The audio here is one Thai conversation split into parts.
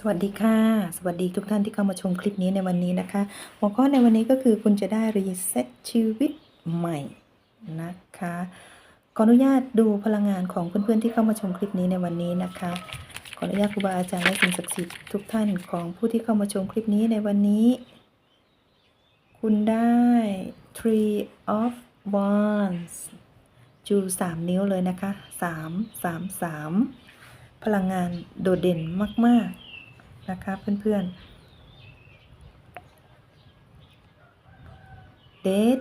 สวัสดีค่ะ สวัสดีทุกท่านที่เข้ามาชมคลิปนี้ในวันนี้นะคะ หัวข้อในวันนี้ก็คือคุณจะได้รีเซ็ตชีวิตใหม่นะคะ ขออนุญาตดูพลังงานของเพื่อนๆที่เข้ามาชมคลิปนี้ในวันนี้นะคะ ขออนุญาตครูบาอาจารย์และสิ่งศักดิ์สิทธิ์ทุกท่านของผู้ที่เข้ามาชมคลิปนี้ในวันนี้ คุณได้ Tree of Wands จูสามนิ้วเลยนะคะสามสามสามพลังงานโดดเด่นมากๆ นะคะเพื่อนๆ เดท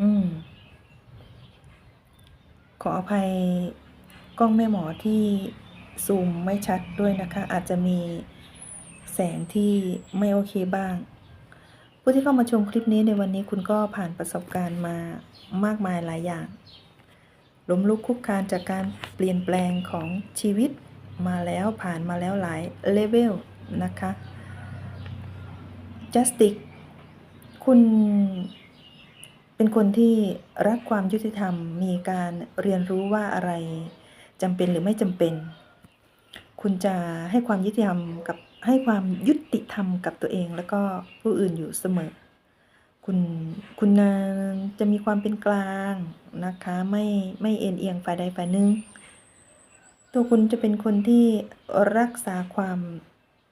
อืม ขออภัยกล้องแม่หมอที่ซูมไม่ชัดด้วยนะคะ อาจจะมีแสงที่ไม่โอเคบ้าง ผู้ที่เข้ามาชมคลิปนี้ในวันนี้คุณก็ผ่านประสบการณ์มามากมายหลายอย่างล้มลุกคลุกคลานจากการเปลี่ยนแปลงของชีวิต มาแล้วผ่านมาแล้วหลายเลเวลนะคะ Justice คุณเป็นคนที่รักความยุติธรรมมีการเรียนรู้ว่าอะไรจำเป็นหรือไม่จำเป็น คุณจะให้ความยุติธรรมกับให้ความยุติธรรมกับตัวเองแล้วก็ผู้อื่นอยู่เสมอ คุณคุณนาจะมีความเป็นกลางนะคะ ไม่ไม่เอ็นเอียงฝ่ายใดฝ่ายหนึ่ง ตัวคุณจะเป็นคนที่รักษาความ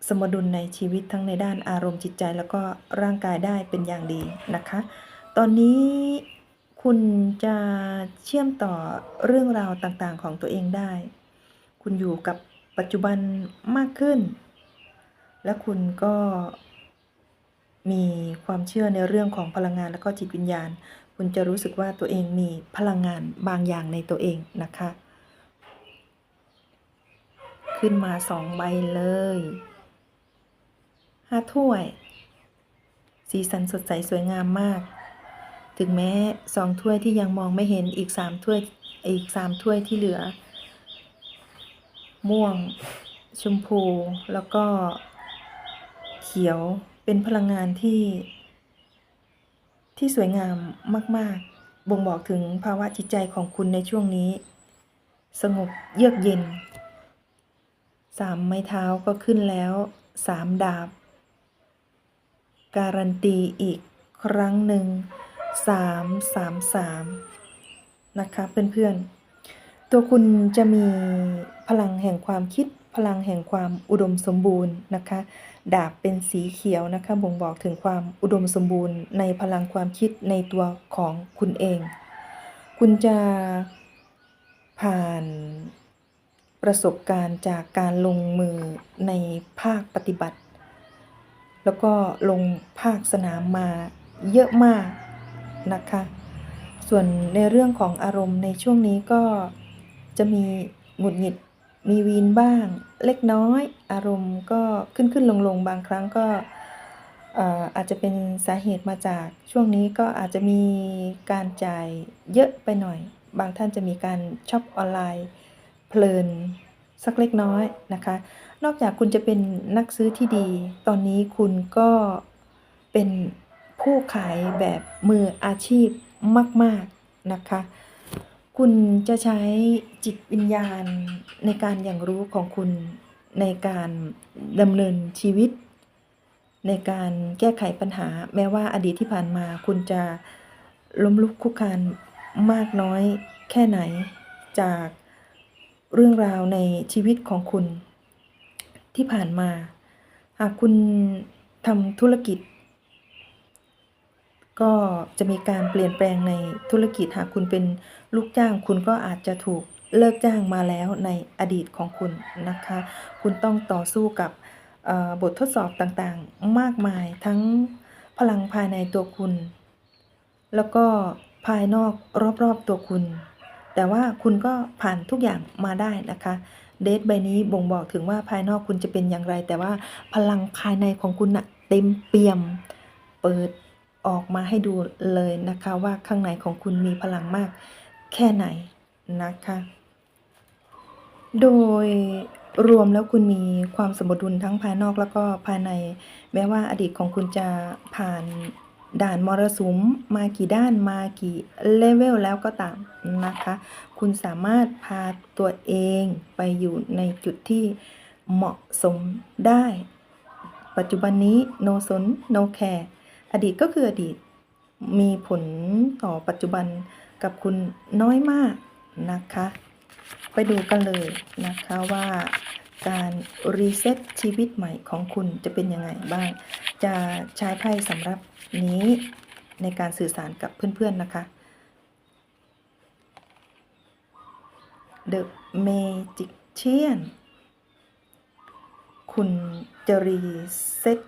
สมดุลในชีวิตทั้งในด้านอารมณ์จิตใจ แล้วก็ร่างกายได้เป็นอย่างดีนะคะ ตอนนี้คุณจะเชื่อมต่อเรื่องราวต่างๆของตัวเองได้ คุณอยู่กับปัจจุบันมากขึ้น และคุณก็มีความเชื่อในเรื่องของพลังงานและก็จิตวิญญาณ คุณจะรู้สึกว่าตัวเองมีพลังงานบางอย่างในตัวเองนะคะ ขึ้นมาสองใบเลยห้าถ้วย สีสันสดใสสวยงามมาก ถึงแม้สองถ้วยที่ยังมองไม่เห็นอีกสามถ้วยอีกสามถ้วยที่เหลือ ม่วง ชมพู แล้วก็ เขียวเป็นพลังงานที่ ที่สวยงามมาก ๆ บ่งบอกถึงภาวะจิตใจของคุณในช่วงนี้ สงบเยือกเย็น สามไม้เท้าก็ขึ้นแล้วสามดาบ การันตีอีกครั้งหนึ่งสามสามสามนะคะเพื่อนๆ ตัวคุณจะมีพลังแห่งความคิดพลังแห่งความอุดมสมบูรณ์นะคะ ดาบเป็นสีเขียวนะคะบ่งบอกถึงความอุดมสมบูรณ์ในพลังความคิดในตัวของคุณเอง คุณจะผ่าน ประสบการณ์จากการลงมือในภาคปฏิบัติ แล้วก็ลงภาคสนามมาเยอะมากนะคะ ส่วนในเรื่องของอารมณ์ในช่วงนี้ก็จะมีหงุดหงิดมีวีนบ้าง เล็กน้อย อารมณ์ก็ขึ้นขึ้นลงลงบางครั้งก็เอ่ออาจจะเป็นสาเหตุมาจากช่วงนี้ก็อาจจะมีการจ่ายเยอะไปหน่อย บางท่านจะมีการช็อปออนไลน์ เพลินสักเล็กน้อยนะคะ นอกจากคุณจะเป็นนักซื้อที่ดี ตอนนี้คุณก็เป็นผู้ขายแบบมืออาชีพมาก ๆ นะคะ คุณจะใช้จิตวิญญาณในการอย่างรู้ของคุณในการดำเนินชีวิต ในการแก้ไขปัญหา แม้ว่าอดีตที่ผ่านมาคุณจะล้มลุกคลุกคลานมากน้อยแค่ไหนจาก เรื่องราวในชีวิตของคุณที่ผ่านมา หากคุณทำธุรกิจ ก็จะมีการเปลี่ยนแปลงในธุรกิจ หากคุณเป็นลูกจ้าง คุณก็อาจจะถูกเลิกจ้างมาแล้วในอดีตของคุณนะคะ คุณต้องต่อสู้กับบททดสอบต่างๆ มากมายทั้งพลังภายในตัวคุณ แล้วก็ภายนอกรอบๆตัวคุณ แต่ว่าคุณก็ผ่านทุกอย่างมาได้นะคะ เดทใบนี้บ่งบอกถึงว่าภายนอกคุณจะเป็นอย่างไร แต่ว่าพลังภายในของคุณนะ่ะเต็มเปี่ยม เปิดออกมาให้ดูเลยนะคะว่าข้างในของคุณมีพลังมากแค่ไหนนะคะ โดยรวมแล้วคุณมีความสมดุลทั้งภายนอกแล้วก็ภายใน แม้ว่าอดีตของคุณจะผ่าน ด่านมรสุมมากี่ด้านมากี่เลเวลแล้วก็ตามนะคะ คุณสามารถพาตัวเองไปอยู่ในจุดที่เหมาะสมได้ ปัจจุบันนี้ no สน no care อดีตก็คืออดีต มีผลต่อปัจจุบันกับคุณน้อยมากนะคะ ไปดูกันเลยนะคะว่า การรีเซ็ตชีวิตใหม่ของคุณจะเป็นยังไงบ้าง จะใช้ไพ่สำหรับนี้ในการสื่อสารกับเพื่อนๆนะคะ The Magician คุณจะรีเซ็ต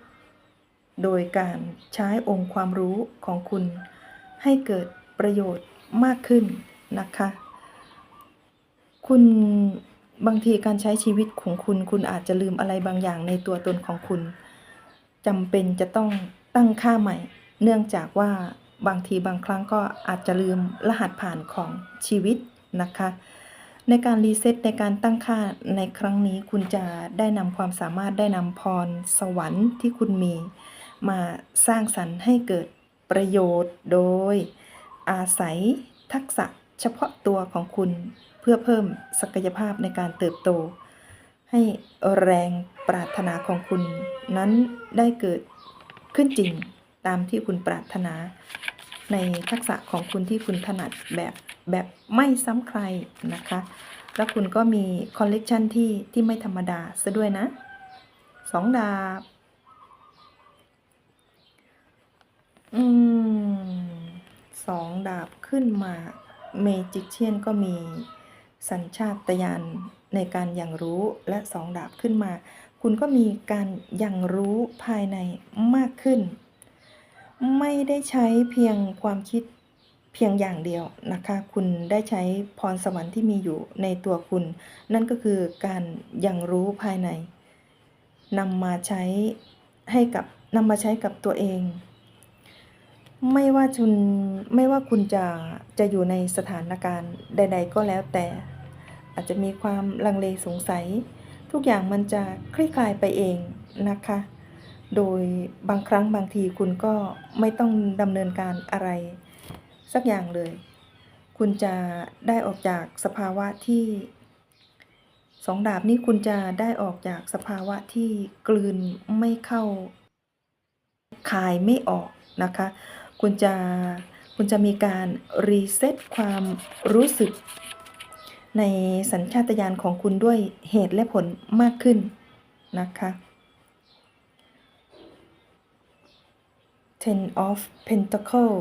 โดยการใช้องค์ความรู้ของคุณให้เกิดประโยชน์มากขึ้นนะคะ คุณ บางทีการใช้ชีวิตของคุณ คุณอาจจะลืมอะไรบางอย่างในตัวตนของคุณจำเป็นจะต้องตั้งค่าใหม่ เนื่องจากว่าบางทีบางครั้งก็อาจจะลืมรหัสผ่านของชีวิตนะคะ ในการรีเซ็ตในการตั้งค่าในครั้งนี้คุณจะได้นำความสามารถได้นำพรสวรรค์ที่คุณมี มาสร้างสรรค์ให้เกิดประโยชน์โดยอาศัยทักษะเฉพาะตัวของคุณ เพื่อเพิ่มศักยภาพในการเติบโต ให้แรงปรารถนาของคุณนั้นได้เกิดขึ้นจริงตามที่คุณปรารถนา ในทักษะของคุณที่คุณถนัดแบบแบบไม่ซ้ำใครนะคะ แล้วคุณก็มีคอลเลกชันที่ที่ไม่ธรรมดาซะด้วยนะสองดาบ อืมสองดาบขึ้นมา เมจิเชียนก็มี สัญชาตญาณในการย่างรู้และสองดาบขึ้นมา คุณก็มีการย่างรู้ภายในมากขึ้น ไม่ได้ใช้เพียงความคิดเพียงอย่างเดียวนะคะ คุณได้ใช้พรสวรรค์ที่มีอยู่ในตัวคุณ นั่นก็คือการย่างรู้ภายในนำมาใช้ให้กับนำมาใช้กับตัวเอง ไม่ว่าคุณไม่ว่าคุณจะจะอยู่ในสถานการณ์ใด ๆ ก็แล้วแต่ อาจจะมีความลังเลสงสัย ทุกอย่างมันจะคลี่คลายไปเองนะคะ โดยบางครั้งบางทีคุณก็ไม่ต้องดำเนินการอะไร สักอย่างเลย คุณจะได้ออกจากสภาวะที่สองดาบนี้คุณจะได้ออกจากสภาวะที่กลืนไม่เข้าคายไม่ออกนะคะ คุณจะคุณจะมีการรีเซ็ตความรู้สึก ในสัญชาตญาณของคุณด้วยเหตุและผลมากขึ้นนะคะ Ten of Pentacle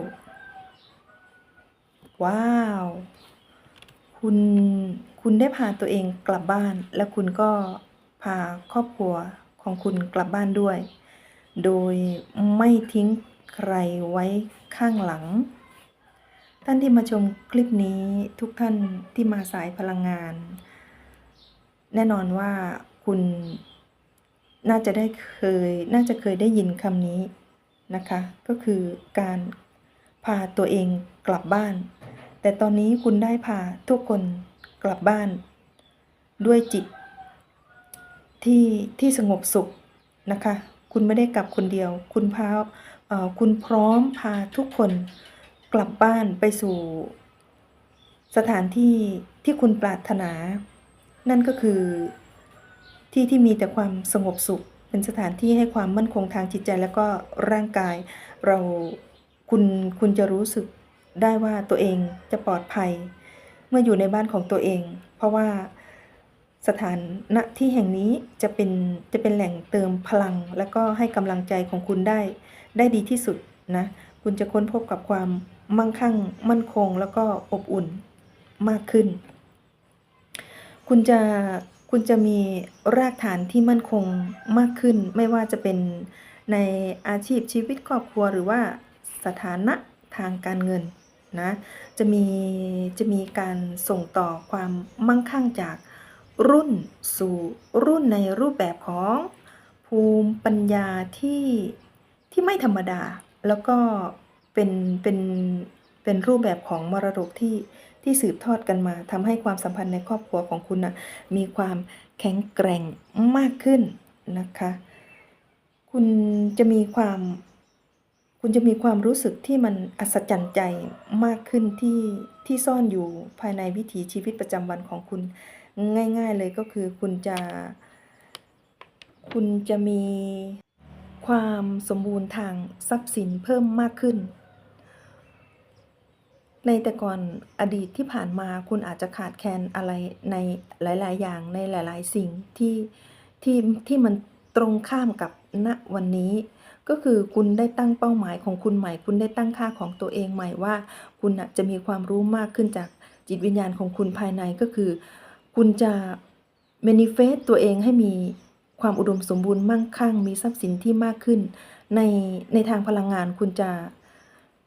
ว้าว คุณ คุณได้พาตัวเองกลับบ้าน และคุณก็พาครอบครัวของคุณกลับบ้านด้วย โดยไม่ทิ้ง ใครไว้ข้างหลัง ท่านที่มาชมคลิปนี้ทุกท่านที่มาสายพลังงาน แน่นอนว่าคุณน่าจะได้เคยน่าจะเคยได้ยินคำนี้นะคะ ก็คือการพาตัวเองกลับบ้าน แต่ตอนนี้คุณได้พาทุกคนกลับบ้าน ด้วยจิตที่ที่สงบสุขนะคะ คุณไม่ได้กลับคนเดียว คุณพาคุณพร้อมพาทุกคนกลับบ้านไปสู่ สถานที่ที่คุณปรารถนา นั่นก็คือที่ที่มีแต่ความสงบสุข เป็นสถานที่ให้ความมั่นคงทางจิตใจแล้วก็ร่างกาย เราคุณคุณจะรู้สึกได้ว่าตัวเองจะปลอดภัย เมื่ออยู่ในบ้านของตัวเอง เพราะว่า สถานณที่แห่งนี้จะเป็นจะเป็นแหล่งเติมพลัง และก็ให้กำลังใจของคุณได้ ได้ดีที่สุดนะ คุณจะค้นพบกับความมั่งคั่ง มั่นคง แล้วก็อบอุ่นมากขึ้น คุณจะคุณจะมีรากฐานที่มั่นคงมากขึ้น ไม่ว่าจะเป็นในอาชีพชีวิตครอบครัวหรือว่าสถานะทางการเงินนะจะมีจะมีการส่งต่อความมั่งคั่งจาก รุ่นสู่รุ่นในรูปแบบของภูมิปัญญาที่ที่ไม่ธรรมดา แล้วก็เป็นเป็นเป็นรูปแบบของมรดกที่ที่สืบทอดกันมาทำให้ความสัมพันธ์ในครอบครัวของคุณนะมีความแข็งแกร่งมากขึ้นนะคะ คุณจะมีความ คุณจะมีความรู้สึกที่มันอัศจรรย์ใจมากขึ้นที่ที่ซ่อนอยู่ภายในวิถีชีวิตประจำวันของคุณ ง่าย ๆ เลยก็คือคุณจะ คุณจะมีความสมบูรณ์ทางทรัพย์สินเพิ่มมากขึ้น ในแต่ก่อนอดีตที่ผ่านมาคุณอาจจะขาดแคลนอะไรในหลาย ๆ อย่างในหลาย ๆ สิ่งที่ที่ที่มันตรงข้ามกับณวันนี้ ก็คือคุณได้ตั้งเป้าหมายของคุณใหม่ คุณได้ตั้งค่าของตัวเองใหม่ว่า คุณจะมีความรู้มากขึ้นจากจิตวิญญาณของคุณภายในก็คือ คุณจะ manifest ตัวเองให้มีความอุดมสมบูรณ์มั่งคั่ง มีทรัพย์สินที่มากขึ้น ในในทางพลังงานคุณจะ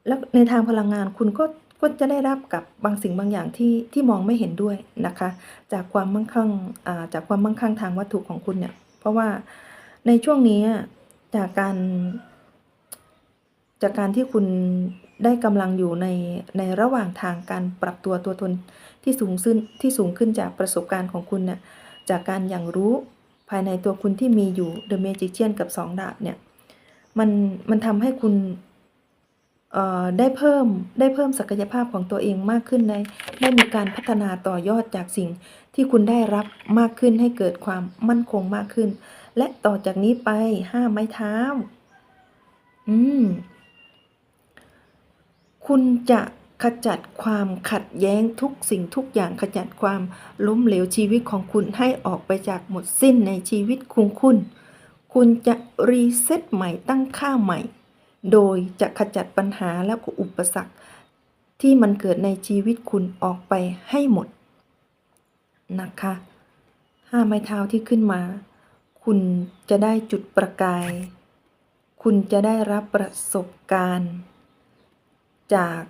แล้วในทางพลังงานคุณก็ก็จะได้รับกับบางสิ่งบางอย่างที่ที่มองไม่เห็นด้วยนะคะ จากความมั่งคั่งอ่าจากความมั่งคั่งทางวัตถุของคุณเนี่ยเพราะว่าในช่วงนี้จากการ จากการที่คุณ ได้กำลังอยู่ในในระหว่างทางการปรับตัวตัวตนที่สูงขึ้นที่สูงขึ้นจากประสบการณ์ของคุณเนี่ยจากการอย่างรู้ภายในตัวคุณที่มีอยู่ The Magician กับ 2 ดาบเนี่ยมันมันทำให้คุณเอ่อได้เพิ่มได้เพิ่มศักยภาพของตัวเองมากขึ้นได้ได้มีการพัฒนาต่อยอดจากสิ่งที่คุณได้รับมากขึ้นให้เกิดความมั่นคงมากขึ้น และต่อจากนี้ไปห้าไม้เท้า อืม คุณจะขจัดความขัดแย้งทุกสิ่งทุกอย่างขจัดความล้มเหลวชีวิตของคุณให้ออกไปจากหมดสิ้นในชีวิตของคุณ คุณจะรีเซ็ตใหม่ตั้งค่าใหม่ โดยจะขจัดปัญหาและอุปสรรค ที่มันเกิดในชีวิตคุณออกไปให้หมดนะคะห้าไม้เท้าที่ขึ้นมา คุณจะได้จุดประกาย คุณจะได้รับประสบการณ์ จาก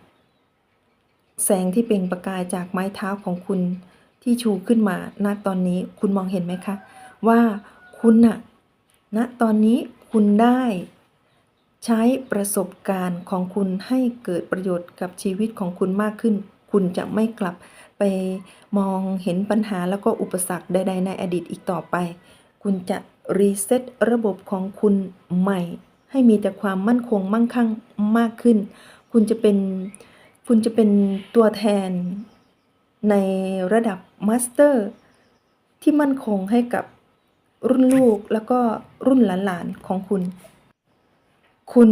แสงที่เปล่งประกายจากไม้เท้าของคุณที่ชูขึ้นมา ณ ตอนนี้คุณมองเห็นไหมคะ ว่าคุณน่ะ ณ ตอนนี้คุณได้ใช้ประสบการณ์ของคุณให้เกิดประโยชน์กับชีวิตของคุณมากขึ้น คุณจะไม่กลับไปมองเห็นปัญหาแล้วก็อุปสรรคใด ๆ ในอดีตอีกต่อไป คุณจะรีเซ็ตระบบของคุณใหม่ ให้มีแต่ความมั่นคงมั่งคั่งมากขึ้น คุณจะเป็นคุณจะเป็นตัวแทนในระดับมาสเตอร์ที่มั่นคงให้กับรุ่นลูกแล้วก็รุ่นหลานๆของคุณ คุณ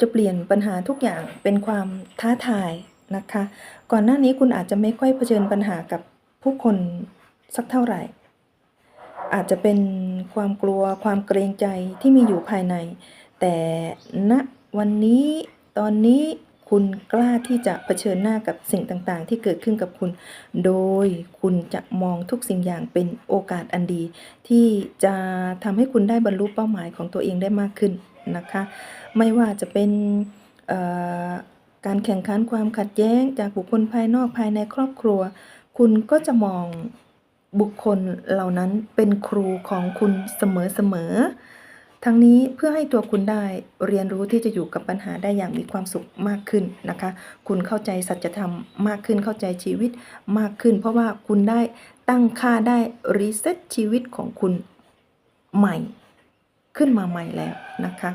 จะเปลี่ยนปัญหาทุกอย่างเป็นความท้าทายนะคะ ก่อนหน้านี้คุณอาจจะไม่ค่อยเผชิญปัญหากับผู้คนสักเท่าไหร่ อาจจะเป็นความกลัวความเกรงใจที่มีอยู่ภายใน แต่ณวันนี้ตอนนี้ คุณกล้าที่จะเผชิญหน้ากับสิ่งต่างๆ ที่เกิดขึ้นกับคุณ โดยคุณจะมองทุกสิ่งอย่างเป็นโอกาสอันดี ที่จะทำให้คุณได้บรรลุเป้าหมายของตัวเองได้มากขึ้นนะคะ ไม่ว่าจะเป็นการแข่งขันความขัดแย้ง จากบุคคลภายนอกภายในครอบครัว คุณก็จะมองบุคคลเหล่านั้นเป็นครูของคุณเสมอๆ ทั้งนี้เพื่อให้ตัวคุณได้เรียนรู้ที่จะอยู่กับปัญหาได้อย่างมีความสุขมากขึ้นนะคะ คุณเข้าใจสัจธรรมมากขึ้นเข้าใจชีวิตมากขึ้น เพราะว่าคุณได้ตั้งค่าได้รีเซ็ตชีวิตของคุณใหม่ ขึ้นมาใหม่แล้วนะคะ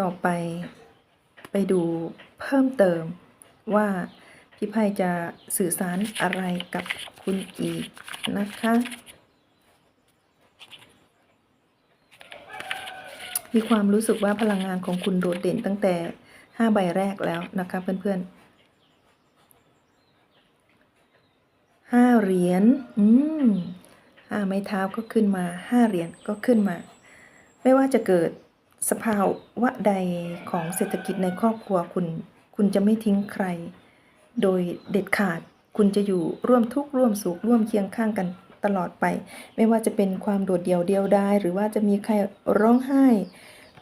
ต่อไปไปดูเพิ่มเติมว่าพี่ไพ่จะสื่อสารอะไรกับคุณอีกนะคะ มีความรู้สึกว่าพลังงานของคุณโดดเด่นตั้งแต่ห้าใบแรกแล้วนะคะเพื่อนๆห้าเหรียญ อืมห้าไม้เท้าก็ขึ้นมาห้าเหรียญก็ขึ้นมา ไม่ว่าจะเกิดสภาวะใดของเศรษฐกิจในครอบครัวคุณ คุณจะไม่ทิ้งใคร โดยเด็ดขาด คุณจะอยู่ร่วมทุกข์ร่วมสุขร่วมเคียงข้างกัน ตลอดไป ไม่ว่าจะเป็นความโดดเดี่ยวเดียวดายหรือว่าจะมีใครร้องไห้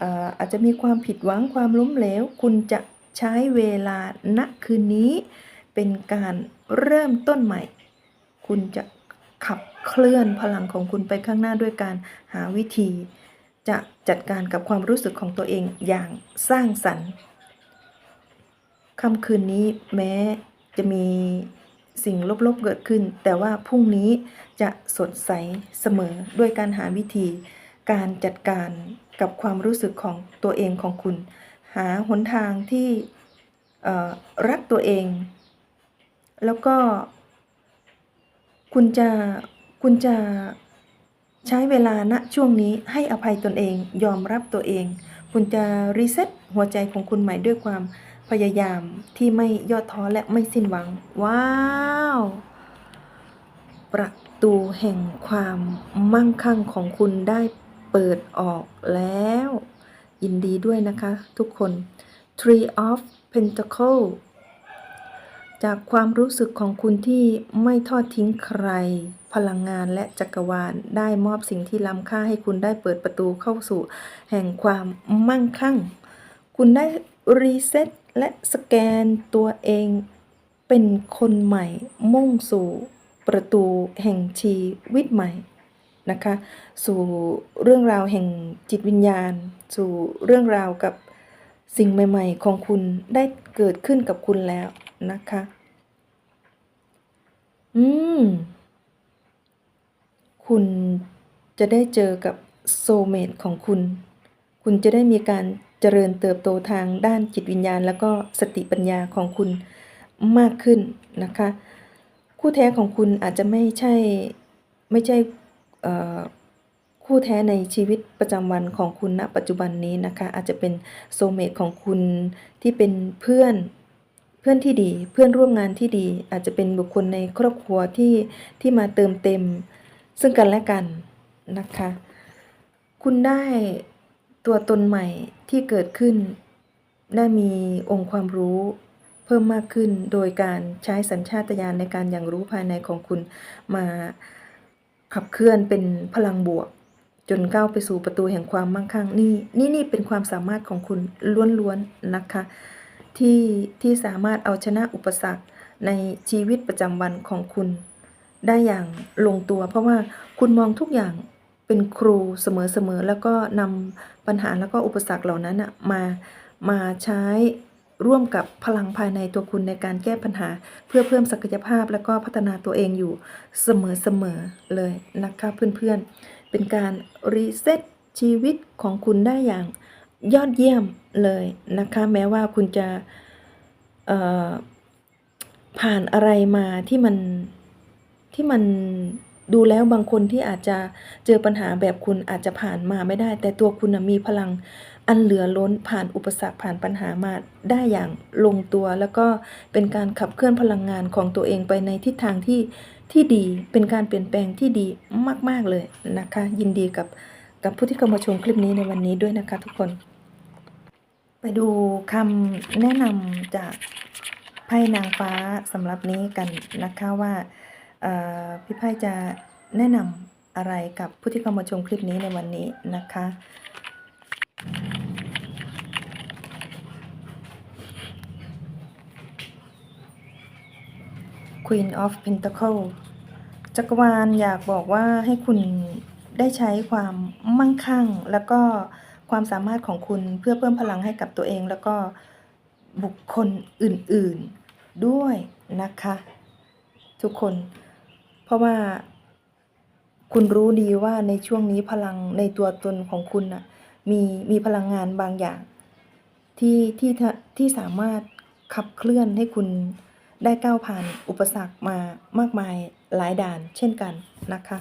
อ่ออาจจะมีความผิดหวังความล้มเหลว คุณจะใช้เวลาณคืนนี้ เป็นการเริ่มต้นใหม่ คุณจะขับเคลื่อนพลังของคุณไปข้างหน้าด้วยการหาวิธี จะจัดการกับความรู้สึกของตัวเองอย่างสร้างสรรค์ค่ำคืนนี้แม้จะมี สิ่งลบๆเกิดขึ้น แต่ว่าพรุ่งนี้จะสดใสเสมอด้วยการหาวิธี การจัดการกับความรู้สึกของตัวเองของคุณ หาหนทางที่รักตัวเอง แล้วก็คุณจะคุณจะใช้เวลาณช่วงนี้ให้อภัยตนเองยอมรับตัวเอง คุณจะรีเซ็ตหัวใจของคุณใหม่ด้วยความ พยายามที่ไม่ย่อท้อและไม่สิ้นหวัง ว้าว ประตูแห่งความมั่งคั่งของคุณได้เปิดออกแล้ว ยินดีด้วยนะคะทุกคน tree of Pentacle จากความรู้สึกของคุณที่ไม่ทอดทิ้งใคร พลังงานและจักรวาลได้มอบสิ่งที่ล้ำค่าให้คุณได้เปิดประตูเข้าสู่ แห่งความมั่งคั่ง คุณได้รีเซ็ต และสแกนตัวเอง เป็นคนใหม่มุ่งสู่ประตูแห่งชีวิตใหม่นะคะสู่เรื่องราวแห่งจิตวิญญาณ สู่เรื่องราวกับสิ่งใหม่ ๆ ของคุณได้เกิดขึ้นกับคุณแล้วนะคะ อืม คุณจะได้เจอกับโซเมตของคุณ คุณจะได้มีการ เจริญเติบโตทางด้านจิตวิญญาณ แล้วก็สติปัญญาของคุณมากขึ้นนะคะ คู่แท้ของคุณอาจจะไม่ใช่ไม่ใช่คู่แท้ในชีวิตประจำวันของคุณณปัจจุบันนี้นะคะ อาจจะเป็นโซเมตของคุณที่เป็นเพื่อนเพื่อนที่ดีเพื่อนร่วมงานที่ดี อาจจะเป็นบุคคลในครอบครัวที่ที่มาเติมเต็มซึ่งกันและกันนะคะ คุณได้ ตัวตนใหม่ที่เกิดขึ้น ได้มีองค์ความรู้ เพิ่มมากขึ้นโดยการใช้สัญชาตญาณในการอย่างรู้ภายในของคุณมาขับเคลื่อนเป็นพลังบวก จนก้าวไปสู่ประตูแห่งความมั่งคั่งนี่นี่นี่เป็นความสามารถของคุณล้วนๆนะคะ ที่ที่สามารถเอาชนะอุปสรรคในชีวิตประจำวันของคุณ ได้อย่างลงตัว เพราะว่าคุณมองทุกอย่าง เป็นครูเสมอๆ แล้วก็นำปัญหาแล้วก็อุปสรรคเหล่านั้นมามาใช้ร่วมกับพลังภายในตัวคุณในการแก้ปัญหา เพื่อเพิ่มศักยภาพแล้วก็พัฒนาตัวเองอยู่เสมอๆ เลยนะคะเพื่อนๆ เป็นการรีเซ็ตชีวิตของคุณได้อย่างยอดเยี่ยมเลยนะคะแม้ว่าคุณจะผ่านอะไรมาที่มันที่มัน ดูแล้วบางคนที่อาจจะเจอปัญหาแบบคุณอาจจะผ่านมาไม่ได้ แต่ตัวคุณมีพลังอันเหลือล้นผ่านอุปสรรคผ่านปัญหามาได้อย่างลงตัว แล้วก็เป็นการขับเคลื่อนพลังงานของตัวเองไปในทิศทางที่ที่ดีเป็นการเปลี่ยนแปลงที่ดีมาก ๆ เลยนะคะ ยินดีกับกับผู้ที่เข้ามาชมคลิปนี้ในวันนี้ด้วยนะคะทุกคน ไปดูคำแนะนำจากไพ่นางฟ้าสำหรับนี้กันนะคะว่า พี่ไพ่จะแนะนำอะไรกับผู้ที่เข้ามาชมคลิปนี้ในวันนี้นะคะ Queen of Pentacle จักรวาลอยากบอกว่าให้คุณได้ใช้ความมั่งคั่ง แล้วก็ความสามารถของคุณเพื่อเพิ่มพลังให้กับตัวเอง แล้วก็บุคคลอื่นๆด้วยนะคะ ทุกคน ราะว่า คุณรู้ดีว่าในช่วงนี้พลังในตัวตนของคุณน่ะมีมีพลังงานบางอย่าง ที่ที่ที่สามารถขับเคลื่อนให้คุณได้ก้าวผ่านอุปสรรคมามากมายหลายด่านเช่นกันนะคะ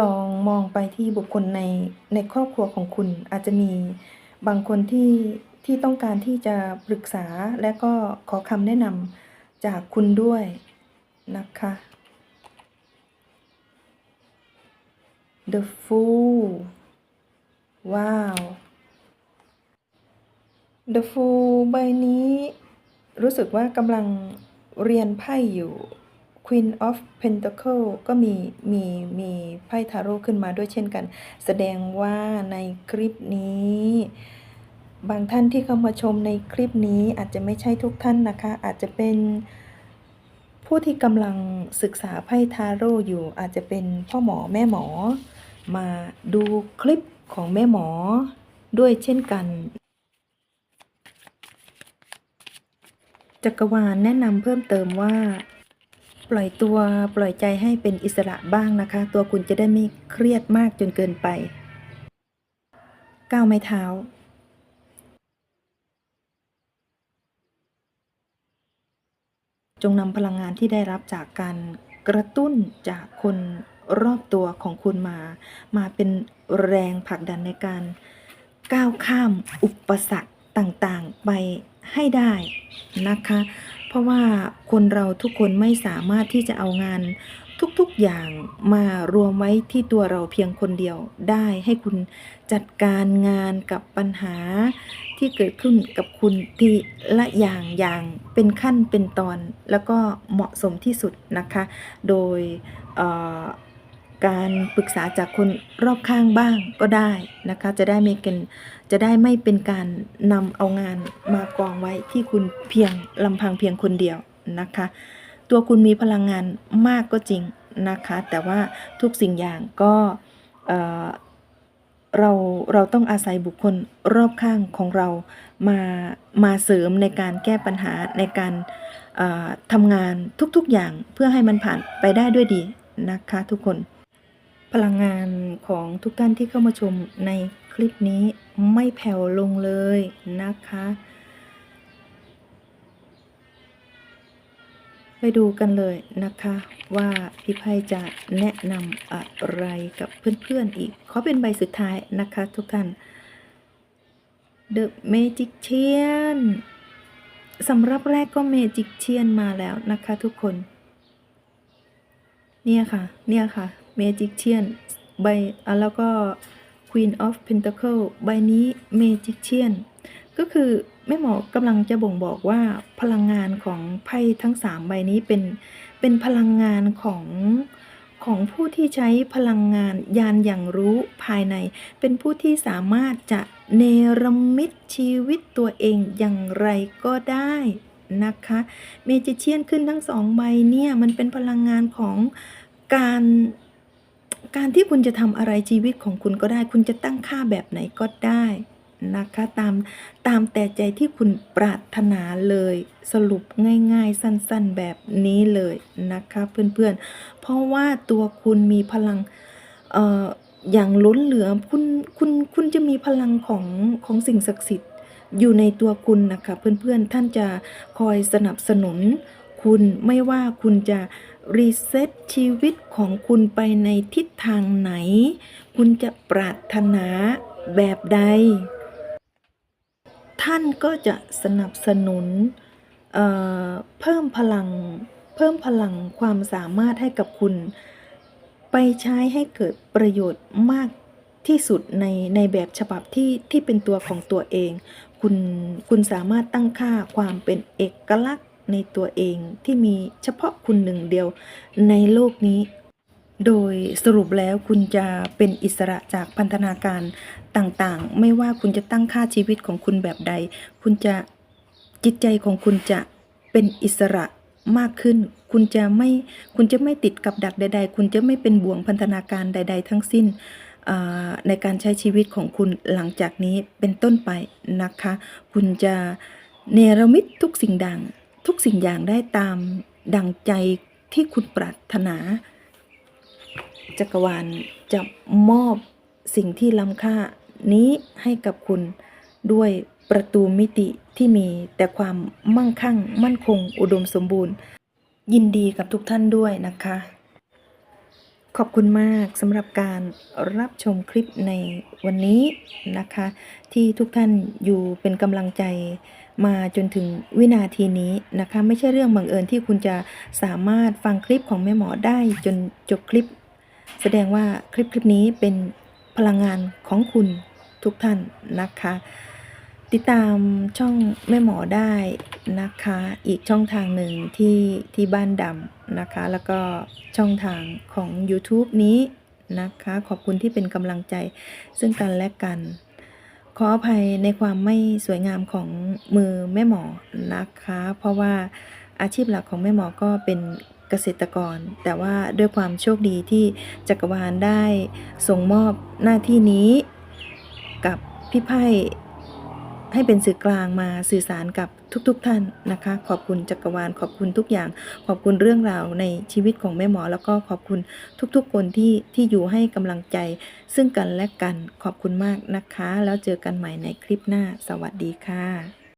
ลองมองไปที่บุคคลในในครอบครัวของคุณอาจจะมีบางคนที่ที่ต้องการที่จะปรึกษาและก็ขอคำแนะนำจากคุณด้วยนะคะ The Fool ว้าว The Fool ใบนี้ รู้สึกว่ากำลังเรียนไพ่อยู่ Queen of Pentacle ก็มีมีมีไพ่ทาโร่ขึ้นมาด้วยเช่นกัน แสดงว่าในคลิปนี้ บางท่านที่เข้ามาชมในคลิปนี้อาจจะไม่ใช่ทุกท่านนะคะ อาจจะเป็น ผู้ที่กำลังศึกษาไพ่ทาโร่อยู่อาจจะเป็นพ่อหมอแม่หมอ มาดูคลิปของแม่หมอด้วยเช่นกัน จักรวาลแนะนำเพิ่มเติมว่า ปล่อยตัวปล่อยใจให้เป็นอิสระบ้างนะคะ ตัวคุณจะได้ไม่เครียดมากจนเกินไปก้าวไม้เท้า จงนำพลังงานที่ได้รับจากการกระตุ้นจากคนรอบตัวของคุณมา มาเป็นแรงผลักดันในการก้าวข้ามอุปสรรคต่างๆ ไปให้ได้นะคะ ราะว่าคนเราทุกคนไม่สามารถที่จะเอางานทุกๆอย่างมารวมไว้ที่ตัวเราเพียงคนเดียวได้ให้คุณจัดการงานกับปัญหาที่เกิดขึ้นกับคุณทีละอย่างอย่างเป็นขั้นเป็นตอนแล้วก็เหมาะสมที่สุดนะคะ โดยเการปรึกษาจากคนรอบข้างบ้างก็ได้นะคะ จะได้ไม่เป็นจะได้ไม่เป็นการนำเอางานมากองไว้ที่คุณเพียงลำพังเพียงคนเดียวนะคะ ตัวคุณมีพลังงานมากก็จริงนะคะ แต่ว่าทุกสิ่งอย่างก็เเราเราต้องอาศัยบุคคลรอบข้างของเรามามาเสริมในการแก้ปัญหาในการทำงานทุกๆอย่างเพื่อให้มันผ่านไปได้ด้วยดีนะคะทุกคน พลังงานของทุกท่านที่เข้ามาชมในคลิปนี้ไม่แผ่วลงเลยนะคะ ไปดูกันเลยนะคะว่าพี่ไพ่จะแนะนำอะไรกับเพื่อนๆอีก ขอเป็นใบสุดท้ายนะคะทุกท่าน The Magician สำหรับแรกก็ Magician มาแล้วนะคะทุกคน เนี่ยค่ะ เนี่ยค่ะ Magician ใบแล้วก็ Queen of Pentacle ใบนี้ Magician ก็คือแม่หมอกำลังจะบ่งบอกว่าพลังงานของไพ่ทั้ง 3 ใบนี้เป็นเป็นพลังงานของของผู้ที่ใช้พลังงานยานอย่างรู้ภายใน เป็นผู้ที่สามารถจะเนรมิตชีวิตตัวเองอย่างไรก็ได้นะคะเมจิเชียนขึ้นทั้งสองใบเนี่ย มันเป็นพลังงานของการ การที่คุณจะทำอะไรชีวิตของคุณก็ได้ คุณจะตั้งค่าแบบไหนก็ได้นะคะตามตามแต่ใจที่คุณปรารถนาเลยสรุปง่ายๆ สั้นๆแบบนี้เลยนะคะเพื่อนๆ เพราะว่าตัวคุณมีพลังเอ่ออย่างล้นเหลือคุณคุณคุณจะมีพลังของของสิ่งศักดิ์สิทธิ์อยู่ในตัวคุณนะคะเพื่อนๆท่านจะคอยสนับสนุนคุณไม่ว่าคุณจะ รีเซ็ตชีวิตของคุณไปในทิศทางไหน คุณจะปรารถนาแบบใด ท่านก็จะสนับสนุนเเพิ่มพลัง เพิ่มพลังความสามารถให้กับคุณ ไปใช้ให้เกิดประโยชน์มากที่สุดในในแบบฉบับที่ที่เป็นตัวของตัวเอง คุณคุณสามารถตั้งค่าความเป็นเอกลักษณ์ ในตัวเองที่มีเฉพาะคุณหนึ่งเดียวในโลกนี้ โดยสรุปแล้วคุณจะเป็นอิสระจากพันธนาการต่างๆ ไม่ว่าคุณจะตั้งค่าชีวิตของคุณแบบใด คุณจะจิตใจของคุณจะเป็นอิสระมากขึ้น คุณจะไม่ คุณจะไม่ติดกับดักใด ๆ คุณจะไม่เป็นบ่วงพันธนาการใด ๆ ทั้งสิ้นในการใช้ชีวิตของคุณหลังจากนี้เป็นต้นไปนะคะ คุณจะเนรมิตทุกสิ่งดัง ทุกสิ่งอย่างได้ตามดังใจที่คุณปรารถนา จักรวาลจะมอบสิ่งที่ล้ำค่านี้ให้กับคุณด้วยประตูมิติที่มีแต่ความมั่งคั่ง มั่นคง อุดมสมบูรณ์ ยินดีกับทุกท่านด้วยนะคะ ขอบคุณมากสำหรับการรับชมคลิปในวันนี้นะคะ ที่ทุกท่านอยู่เป็นกำลังใจ มาจนถึงวินาทีนี้นะคะไม่ใช่เรื่องบังเอิญที่คุณจะสามารถฟังคลิปของแม่หมอได้จนจบคลิป แสดงว่าคลิปคลิปนี้เป็นพลังงานของคุณทุกท่านนะคะ ติดตามช่องแม่หมอได้นะคะ อีกช่องทางหนึ่งที่ที่บ้านดำนะคะ แล้วก็ช่องทางของ YouTube นี้นะคะ ขอบคุณที่เป็นกำลังใจซึ่งกันและกัน ขออภัยในความไม่สวยงามของมือแม่หมอนะคะ เพราะว่าอาชีพหลักของแม่หมอก็เป็นเกษตรกร แต่ว่าด้วยความโชคดีที่จักรวาลได้ส่งมอบหน้าที่นี้กับพี่ไพ่ให้เป็นสื่อกลางมาสื่อสารกับ ทุกๆทท่านนะคะ ขอบคุณจักรวาลขอบคุณทุกอย่าง ขอบคุณเรื่องราวในชีวิตของแม่หมอ แล้วก็ขอบคุณทุกๆ คนที่ที่อยู่ให้กำลังใจ ซึ่งกันและกันขอบคุณมากนะคะ แล้วเจอกันใหม่ในคลิปหน้า สวัสดีค่ะ